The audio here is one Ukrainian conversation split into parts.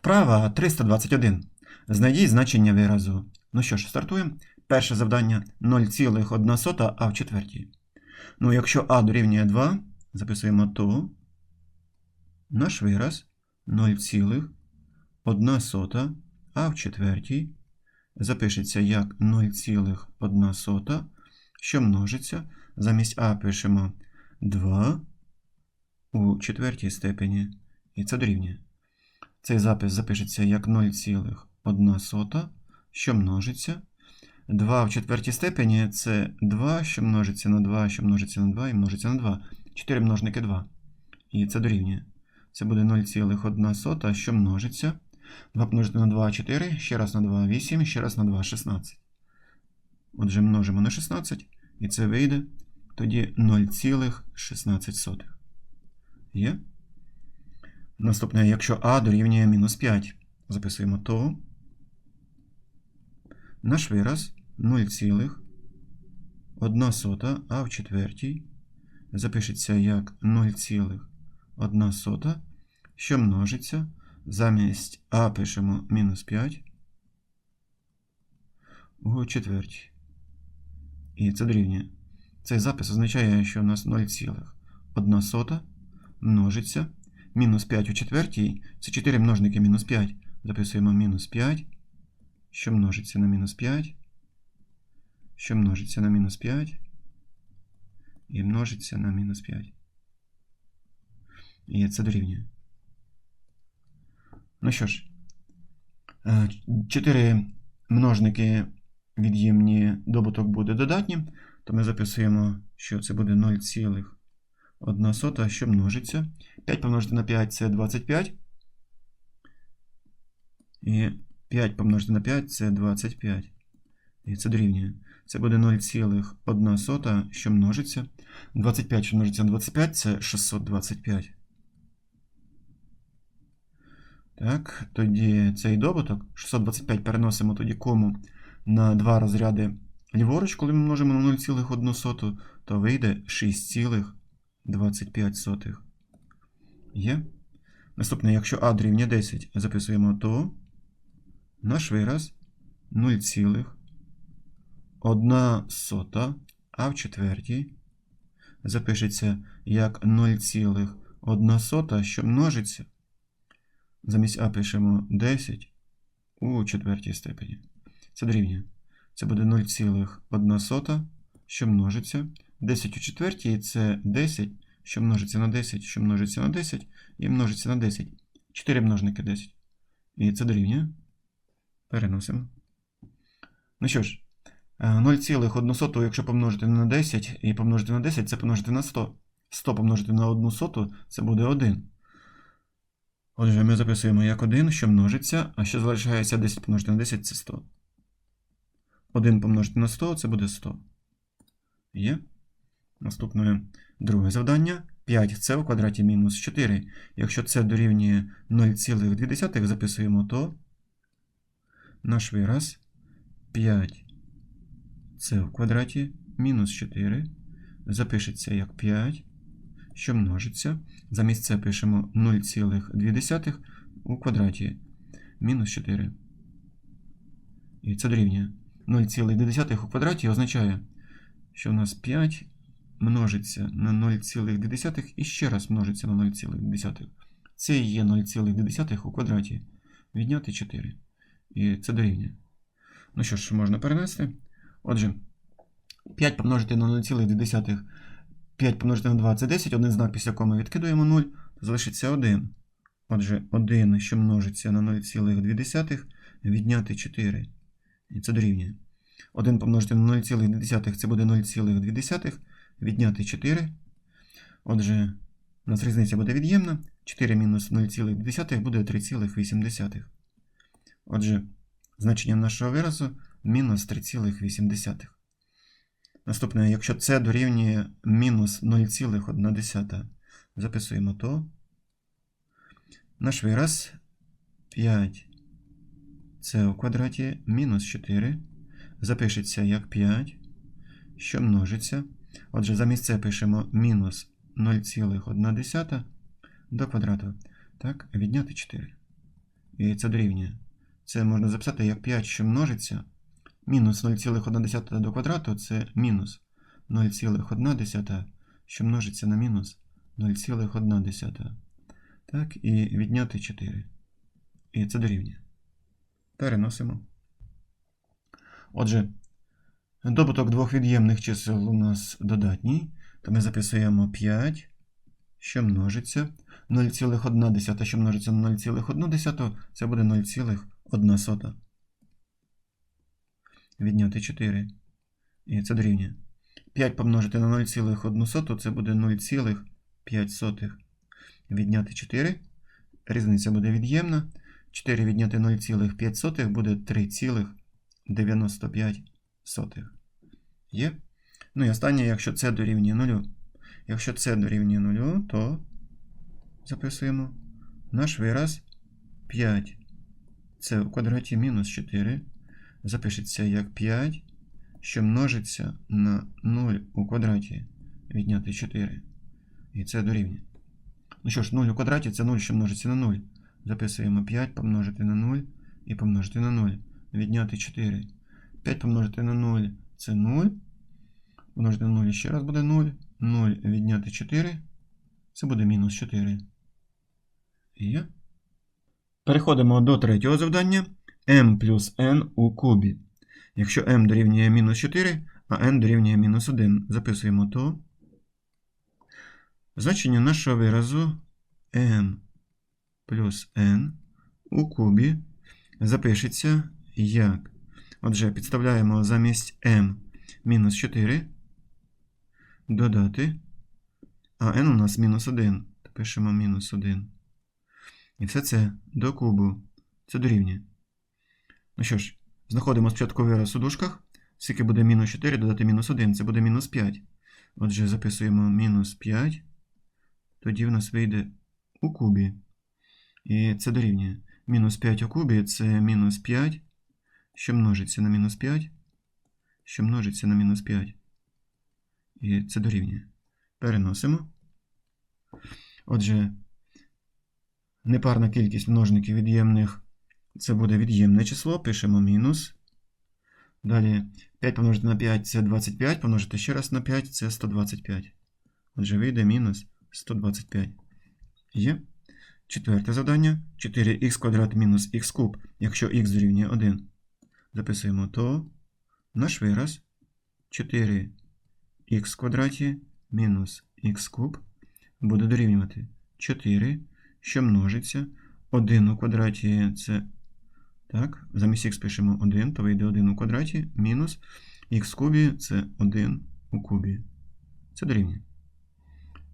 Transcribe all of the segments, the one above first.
Вправа 321. Знайдіть значення виразу. Ну що ж, стартуємо. Перше завдання 0,1 а в четвертій. Ну, якщо а дорівнює 2, записуємо то наш вираз 0,1 а в четвертій запишеться як 0,1, що множиться. Замість а пишемо 2 у четвертій степені. І це дорівнює. Цей запис запишеться як 0,1, що множиться. 2 в четвертій степені це 2, що множиться на 2, що множиться на 2 і множиться на 2. 4 множники 2. І це дорівнює. Це буде 0,1, що множиться. 2 помножити на 2 4, ще раз на 2 8, ще раз на 2 16. Отже, множимо на 16, і це вийде тоді 0,16. Є? Наступне, якщо а дорівнює мінус 5, записуємо то наш вираз 0,1 а в четвертій запишеться як 0,1, що множиться. Замість а пишемо мінус 5 у четвертій. І це дорівнює. Цей запис означає, що у нас 0,1 множиться. Мінус 5 у четвертій це 4 множники мінус 5. Записуємо мінус 5, що множиться на мінус 5, що множиться на мінус 5 і множиться на мінус 5. І це дорівнює. Ну що ж, 4 множники від'ємні добуток буде додатнім, то ми записуємо, що це буде 0,1, що множиться. 5 помножити на 5 це 25. І 5 помножити на 5 це 25. І це дорівнює. Це буде 0,1, що множиться. 25, що множиться на 25, це 625. Так, тоді цей добуток 625 переносимо тоді кому на два розряди ліворуч, коли ми множимо на 0,1, то вийде 6,25. Є. Наступне, якщо а дорівнює 10, записуємо то наш вираз 0,1 а в четвертій запишеться як 0,1, що множиться. Замість А пишемо 10 у четвертій степені. Це дорівнює. Це буде 0,1, сота, що множиться. 10 у четвертій це 10, що множиться на 10, що множиться на 10 і множиться на 10. 4 множники 10. І це дорівнює. Переносимо. Ну що ж, 0,1, якщо помножити на 10 і помножити на 10, це помножити на 100. 100 помножити на 1 соту, це буде 1. Отже, ми записуємо як 1, що множиться, а що залишається 10 помножити на 10 це 100. 1 помножити на 100 це буде 100. Є. Наступне друге завдання. 5 це в квадраті мінус 4. Якщо це дорівнює 0,2, записуємо то наш вираз 5 це в квадраті мінус 4. Запишеться як 5 що множиться. Замість це пишемо 0,2 у квадраті мінус 4. І це дорівнює. 0,2 у квадраті означає, що у нас 5 множиться на 0,2 і ще раз множиться на 0,2. Це і є 0,2 у квадраті. Відняти 4. І це дорівнює. Ну що ж, можна перенести. Отже, 5 помножити на 0,2 5 помножити на 2 це 10, один знак після коми відкидуємо 0, залишиться 1. Отже, 1, що множиться на 0,2, відняти 4. І це дорівнює. 1 помножити на 0,2 це буде 0,2, відняти 4. Отже, у нас різниця буде від'ємна. 4 мінус 0,2 буде 3,8. Отже, значення нашого виразу мінус 3,8. Наступне, якщо це дорівнює мінус 0,1, записуємо то. Наш вираз 5 це у квадраті мінус 4. Запишеться як 5, що множиться. Отже, замість це пишемо мінус 0,1 до квадрату. Так, відняти 4. І це дорівнює. Це можна записати як 5, що множиться. Мінус 0,1 до квадрату це мінус 0,1, що множиться на мінус 0,1. Так, і відняти 4. І це дорівнює. Переносимо. Отже, добуток двох від'ємних чисел у нас додатній, то ми записуємо 5, що множиться. 0,1, що множиться на 0,1, це буде 0,1. Відняти 4. І це дорівнює. 5 помножити на 0,1 це буде 0,5. Відняти 4. Різниця буде від'ємна. 4 відняти 0,5 буде 3,95. Є? Ну і останнє, якщо це дорівнює 0. Якщо це дорівнює 0, то записуємо наш вираз 5. Це в квадраті мінус 4. Запишеться як 5, що множиться на 0 у квадраті відняти 4. І це дорівнює. Ну що ж, 0 у квадраті це 0, що множиться на 0. Записуємо 5 помножити на 0 і помножити на 0. Відняти 4. 5 помножити на 0 це 0. Помножити на 0 ще раз буде 0. 0 відняти 4. Це буде мінус 4. Є. Переходимо до третього завдання. m плюс n у кубі. Якщо m дорівнює мінус 4, а n дорівнює мінус 1, записуємо то. Значення нашого виразу m плюс n у кубі запишеться як. Отже, підставляємо замість m мінус 4, додати, а n у нас мінус 1. Пишемо мінус 1. І все це до кубу. Це дорівнює. Ну що ж, знаходимо спочатку вираз у дужках. Скільки буде мінус 4 додати мінус 1, це буде мінус 5. Отже, записуємо мінус 5. Тоді в нас вийде у кубі. І це дорівнює. Мінус 5 у кубі це мінус 5, що множиться на мінус 5, що множиться на мінус 5. І це дорівнює. Переносимо. Отже, непарна кількість множників від'ємних це буде від'ємне число. Пишемо мінус. Далі 5 помножити на 5 це 25, помножити ще раз на 5 це 125. Отже, вийде мінус 125. Є. Четверте завдання. 4х квадрат мінус х куб, якщо х дорівнює 1. Записуємо то наш вираз 4х квадраті мінус х куб буде дорівнювати 4, що множиться. 1 у квадраті це. Так, замість х пишемо 1, то вийде 1 у квадраті мінус х кубі це 1 у кубі. Це дорівнює.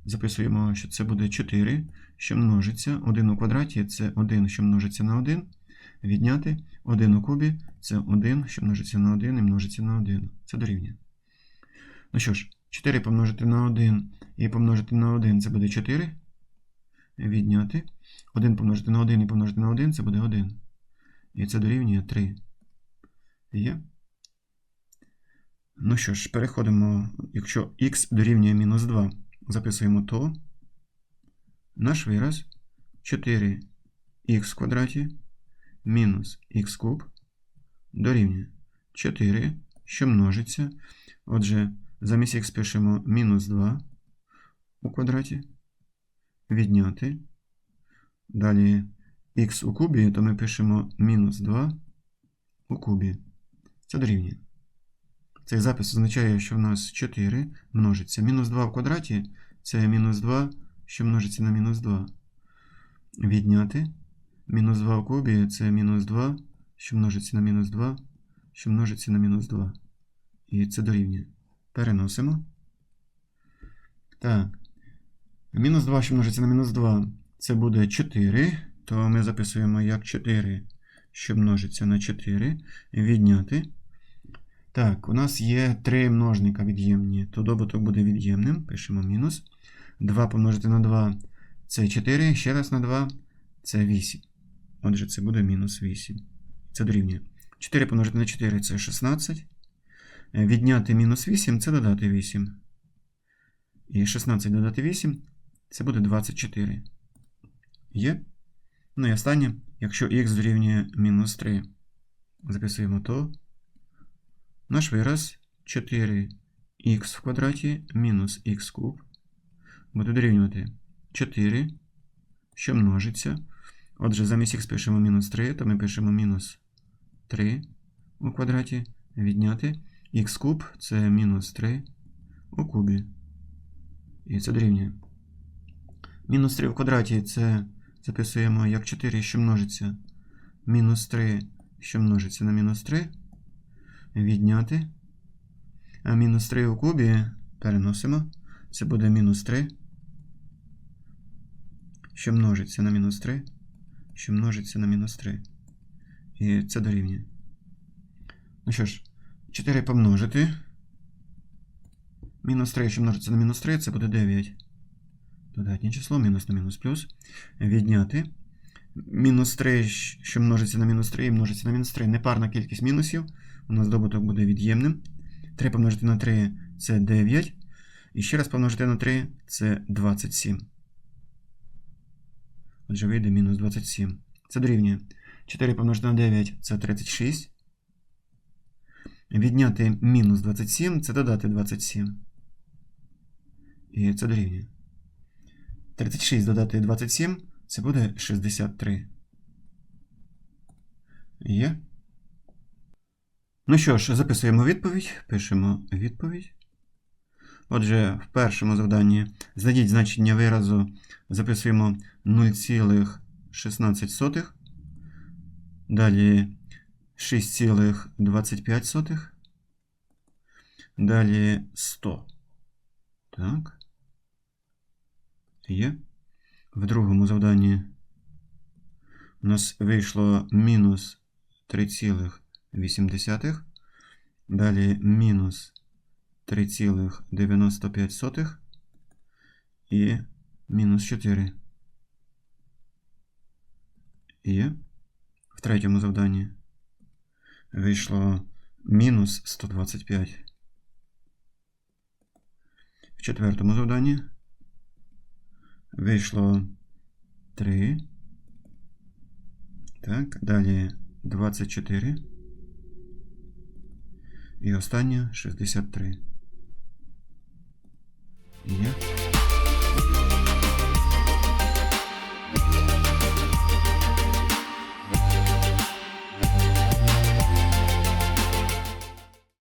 Записуємо, що це буде 4, що множиться. 1 у квадраті це 1, що множиться на 1. Відняти 1 у кубі це 1, що множиться на 1 і множиться на 1. Це дорівнює. Ну що ж, 4 помножити на 1 і помножити на 1 це буде 4. Відняти. 1 помножити на 1 і помножити на 1 це буде 1. І це дорівнює 3. Є. Ну що ж, переходимо, якщо х дорівнює мінус 2, записуємо то. Наш вираз 4х в квадраті мінус х куб дорівнює 4, що множиться. Отже, замість х пишемо мінус 2 у квадраті. Відняти. Далі х у кубі, то ми пишемо мінус 2 у кубі. Це дорівнює. Цей запис означає, що в нас 4 множиться. Мінус 2 в квадраті це мінус 2, що множиться на мінус 2. Відняти. Мінус 2 в кубі це мінус 2, що множиться на мінус 2, що множиться на мінус 2. І це дорівнює. Переносимо. Так. Мінус 2, що множиться на мінус 2, це буде 4. То ми записуємо як 4, що множиться на 4. Відняти. Так, у нас є три множника від'ємні, то добуток буде від'ємним. Пишемо мінус. 2 помножити на 2 це 4. Ще раз на 2 це 8. Отже, це буде мінус 8. Це дорівнює. 4 помножити на 4 це 16. Відняти мінус 8 це додати 8. І 16 додати 8 це буде 24. Є. Ну і останнє. якщо х дорівнює мінус 3. Записуємо то. Наш вираз 4х в квадраті мінус х куб буде дорівнювати 4, що множиться. Отже, замість х пишемо мінус 3, то ми пишемо мінус 3 у квадраті відняти. х куб це мінус 3 у кубі. І це дорівнює. Мінус 3 в квадраті це записуємо як 4, що множиться. Мінус 3, що множиться на мінус 3. Відняти. А мінус 3 у кубі переносимо. Це буде мінус 3. Що множиться на мінус 3. Що множиться на мінус 3. І це дорівнює. Ну що ж, 4 помножити. Мінус 3, що множиться на мінус 3, це буде 9. Додатнє число, мінус на мінус плюс. Відняти. Мінус 3, що множиться на мінус 3 і множиться на мінус 3. Непарна кількість мінусів. У нас добуток буде від'ємним. 3 помножити на 3 це 9. І ще раз помножити на 3 це 27. Отже, вийде мінус 27. Це дорівнює. 4 помножити на 9 це 36. Відняти мінус 27 це додати 27. І це дорівнює. 36 додати 27 це буде 63. Є. Ну що ж, записуємо відповідь. Пишемо відповідь. Отже, в першому завданні знайдіть значення виразу. Записуємо 0,16. Далі 6,25. Далі 100. Так. Є. В другому завданні у нас вийшло мінус 3,8. Далі мінус 3,95 і мінус 4. Є. В третьому завданні вийшло мінус 125. В четвертому завданні вийшло 3. Так, далі 24. І останнє 63. Yeah.